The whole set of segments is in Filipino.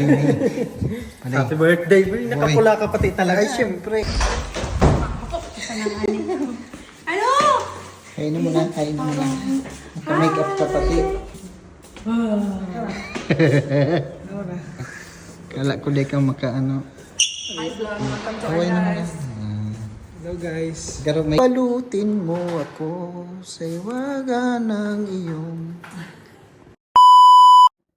Bulaga. Happy birthday, boy. Nakapula ka pati talaga. Ay, syempre. Ano? Kainin mo na, kainin mo na. Naka-make up ka pati. Kala ko di ka maka ano. Kaway na mo na. Hello, guys. Pero may... Palutin mo ako sa iwaga ng iyong...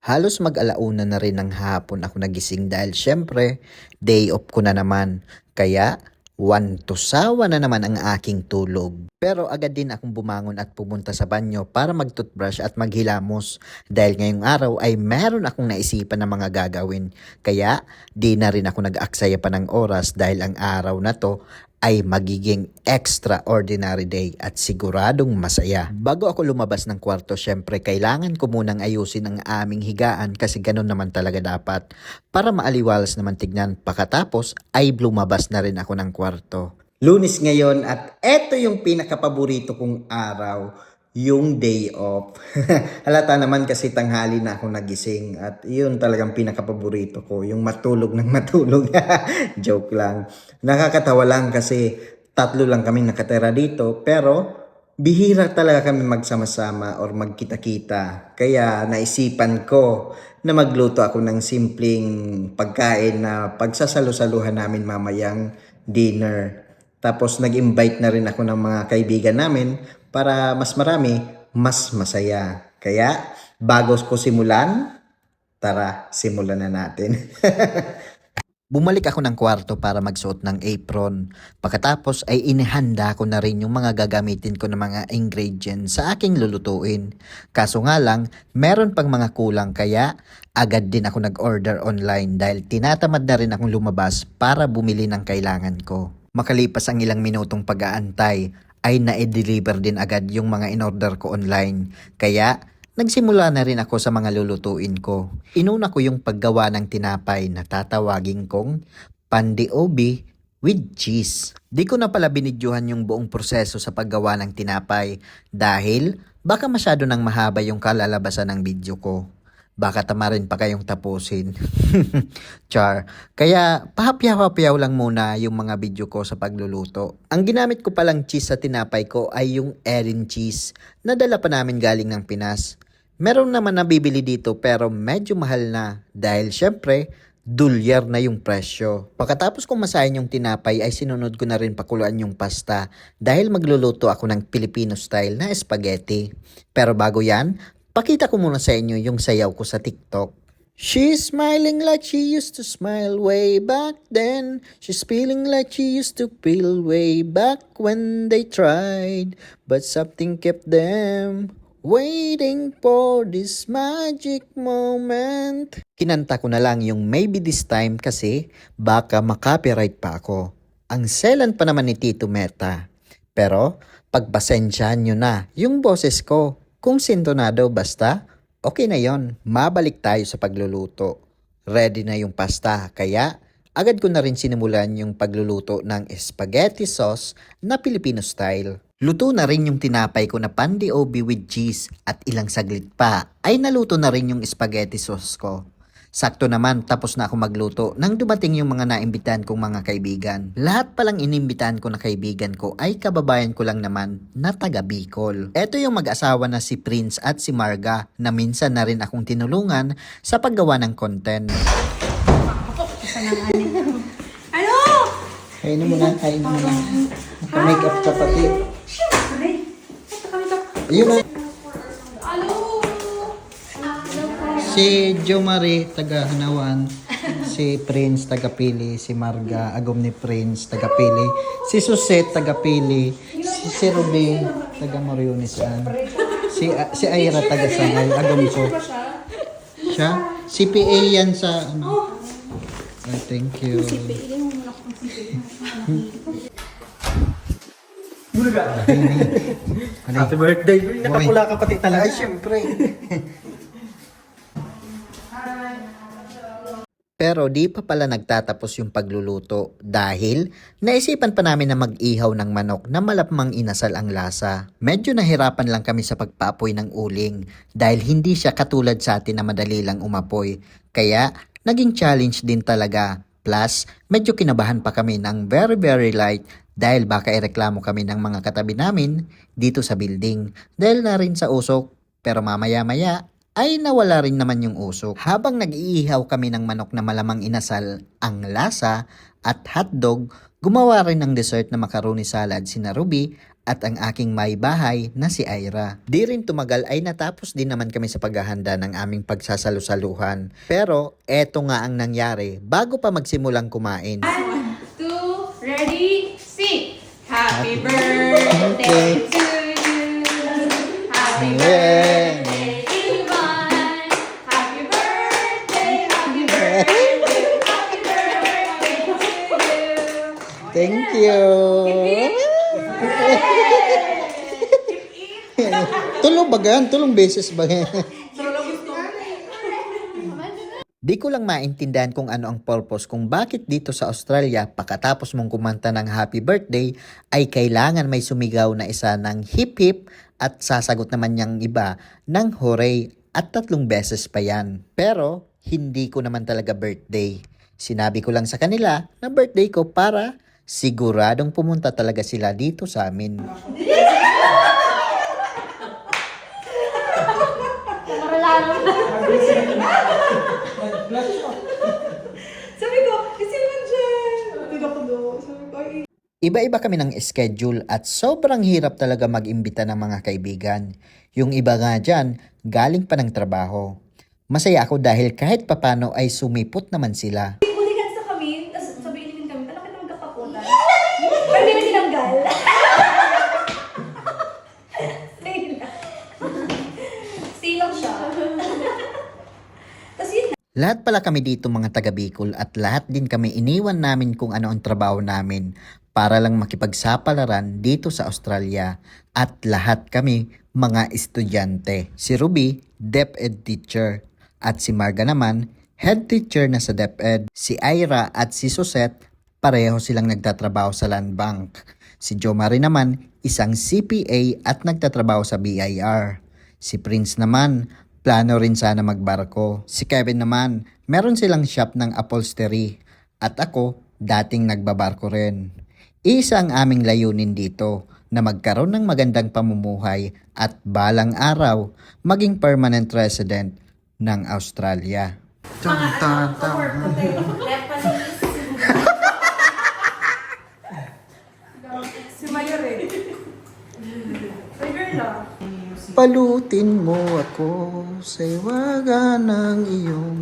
Halos mag-alauna na rin ng hapon ako nagising dahil syempre, day off ko na naman. Kaya, one to sawa na naman ang aking tulog. Pero agad din akong bumangon at pumunta sa banyo para mag-toothbrush at maghilamos. Dahil ngayong araw ay meron akong naisipan na mga gagawin. Kaya, di na rin ako nag-aksaya pa ng oras dahil ang araw na to ay magiging extraordinary day at siguradong masaya. Bago ako lumabas ng kwarto, syempre kailangan ko munang ayusin ang aming higaan kasi ganun naman talaga dapat para maaliwalas naman tignan. Pagkatapos ay lumabas na rin ako ng kwarto. Lunis ngayon at eto yung pinakapaborito kong araw yung day off. Halata naman kasi tanghali na ako nagising at yun talagang pinakapaborito ko, yung matulog ng matulog. Joke lang. Nakakatawa lang kasi tatlo lang kami nakatira dito pero bihira talaga kami magsama-sama or magkita-kita. Kaya naisipan ko na magluto ako ng simpleng pagkain na pagsasalo-saluhan namin mamayang dinner. Tapos nag-invite na rin ako ng mga kaibigan namin para mas marami, mas masaya. Kaya bago ko simulan, tara, simulan na natin. Bumalik ako ng kwarto para magsuot ng apron. Pagkatapos ay inihanda ko na rin yung mga gagamitin ko ng mga ingredients sa aking lulutuin. Kaso nga lang, meron pang mga kulang kaya agad din ako nag-order online dahil tinatamad na rin akong lumabas para bumili ng kailangan ko. Makalipas ang ilang minutong pag-aantay, ay na-deliver din agad yung mga in-order ko online. Kaya, nagsimula na rin ako sa mga lulutuin ko. Inuna ko yung paggawa ng tinapay na tatawagin kong pandiobi with cheese. Di ko na pala binidyohan yung buong proseso sa paggawa ng tinapay dahil baka masyado nang mahaba yung kalalabasan ng video ko. Baka tamarin pa kayong tapusin. Char. Kaya pahapyaw-hapyaw lang muna yung mga video ko sa pagluluto. Ang ginamit ko palang cheese sa tinapay ko ay yung Erin cheese na dala pa namin galing ng Pinas. Meron naman nabibili dito pero medyo mahal na dahil syempre dolyar na yung presyo. Pagkatapos kong masahin yung tinapay ay sinunod ko na rin pakuluan yung pasta dahil magluluto ako ng Filipino style na spaghetti. Pero bago yan, pakita ko muna sa inyo yung sayaw ko sa TikTok. She's smiling like she used to smile way back then. She's feeling like she used to feel way back when they tried. But something kept them waiting for this magic moment. Kinanta ko na lang yung maybe this time kasi baka makopyright pa ako. Ang selan pa naman ni Tito Meta. Pero pagpasensyahan nyo na yung boses ko. Kung sintonado basta, okay na yon. Mabalik tayo sa pagluluto. Ready na yung pasta, kaya agad ko na rin sinimulan yung pagluluto ng spaghetti sauce na Filipino style. Luto na rin yung tinapay ko na pandi obi with cheese at ilang saglit pa ay naluto na rin yung spaghetti sauce ko. Sakto naman tapos na ako magluto nang dumating yung mga naimbitahan kong mga kaibigan. Lahat palang inimbitahan ko na kaibigan ko ay kababayan ko lang naman na taga Bicol. Ito yung mag-asawa na si Prince at si Marga na minsan na rin akong tinulungan sa paggawa ng content. Ano? Kainin mo na, kainin mo na. Naka-make up ka pati. Siyempre. Ayun na. Si Jo Marie, taga Hanawan. Si Prince, taga Pili. Si Marga, agom ni Prince, taga Pili. Si Suset, taga Pili. Si, si Ruby, taga Marionisan. Si, ah, si Aira, taga Sangay, agom ko. Siya? Si PA yan sa ano. Ah, thank you. Bulaga. Happy birthday. Nakapula ka pati talaga. Ay, syempre. Pero di pa pala nagtatapos yung pagluluto dahil naisipan pa namin na mag-ihaw ng manok na malapmang inasal ang lasa. Medyo nahirapan lang kami sa pagpapoy ng uling dahil hindi siya katulad sa atin na madali lang umapoy. Kaya naging challenge din talaga. Plus, medyo kinabahan pa kami ng very very light dahil baka ireklamo kami ng mga katabi namin dito sa building dahil na rin sa usok. Pero mamaya-maya ay nawala rin naman yung usok. Habang nag-iihaw kami ng manok na malamang inasal, ang lasa at hotdog, gumawa rin ng dessert na macaroni salad si Ruby at ang aking may bahay na si Ira. Di rin tumagal ay natapos din naman kami sa paghahanda ng aming pagsasalusaluhan. Pero eto nga ang nangyari bago pa magsimulang kumain. Two, ready, sing! Happy birthday to tulong ba gan? Tulong beses ba yan? Di ko lang maintindihan kung ano ang purpose kung bakit dito sa Australia pagkatapos mong kumanta ng happy birthday ay kailangan may sumigaw na isa ng hip hip at sasagot naman niyang iba ng hooray at tatlong beses pa yan. Pero hindi ko naman talaga birthday. Sinabi ko lang sa kanila na birthday ko para siguradong pumunta talaga sila dito sa amin. Sabi ko, kasi naman ko do. Sabi ko, ay, Iba-iba kami ng schedule at sobrang hirap talaga mag-imbita ng mga kaibigan. Yung iba nga dyan, galing pa ng trabaho. Masaya ako dahil kahit papano ay sumipot naman sila. Huligan sa kami, tapos sabi initin kami, anak ka naman kapakutan. Pero hindi mo tinanggal. Stay lang. Stay lang siya. Tapos yun Lahat pala kami dito mga taga Bicol at lahat din kami iniwan namin kung ano ang trabaho namin para lang makipagsapalaran dito sa Australia at lahat kami mga estudyante. Si Ruby, DepEd teacher at si Marga naman, head teacher na sa DepEd. Si Ira at si Susette, pareho silang nagtatrabaho sa Land Bank. Si Jo Marie naman, isang CPA at nagtatrabaho sa BIR. Si Prince naman, plano rin sana magbarko. Si Kevin naman, meron silang shop ng upholstery. At ako, dating nagbabarko rin. Isa ang aming layunin dito na magkaroon ng magandang pamumuhay at balang araw maging permanent resident ng Australia. Tan, tan. Si Mayor eh. Mayor na. Palutin mo ako sa iwaga ng iyong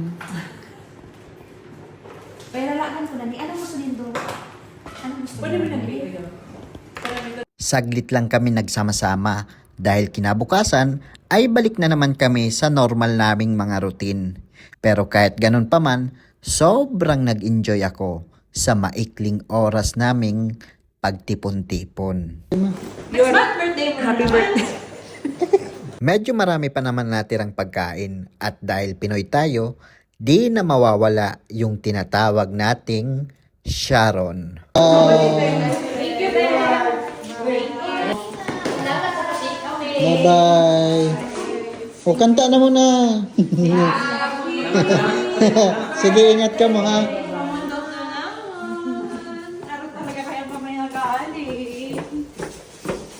Pero lakan ko na ni, anong gusto nindo? Anong gusto Pwede mo. Saglit lang kami nagsama-sama dahil kinabukasan ay balik na naman kami sa normal naming mga routine. Pero kahit ganun pa man, sobrang nag-enjoy ako sa maikling oras naming pagtipon-tipon. Yun. birthday mo Happy birthday. Medyo marami pa naman natirang pagkain at dahil Pinoy tayo, di na mawawala yung tinatawag nating Sharon. Bye-bye. O, kanta na muna. Sige, ingat ka mo ha.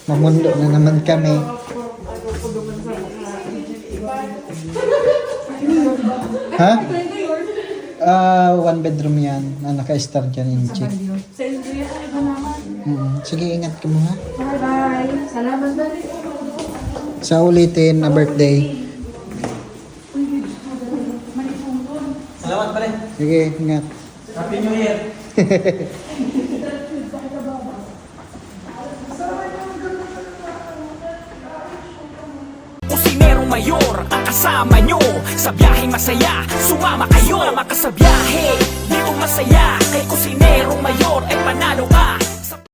Mamundo na naman kami. Ha? Ah, one bedroom yan. Na naka-star dyan in chick. Mm, Sige, ingat ka mo ha. Bye-bye. Salamat na rin. Sa ulitin na birthday. Salamat pa rin. Sige, ingat. Happy New Year. Kusinero mayor ang kasama nyo. Sa biyaheng masaya, sumama kayo. Sumama ka sa biyahe, di ko masaya Kay kusinero mayor ay panalo ka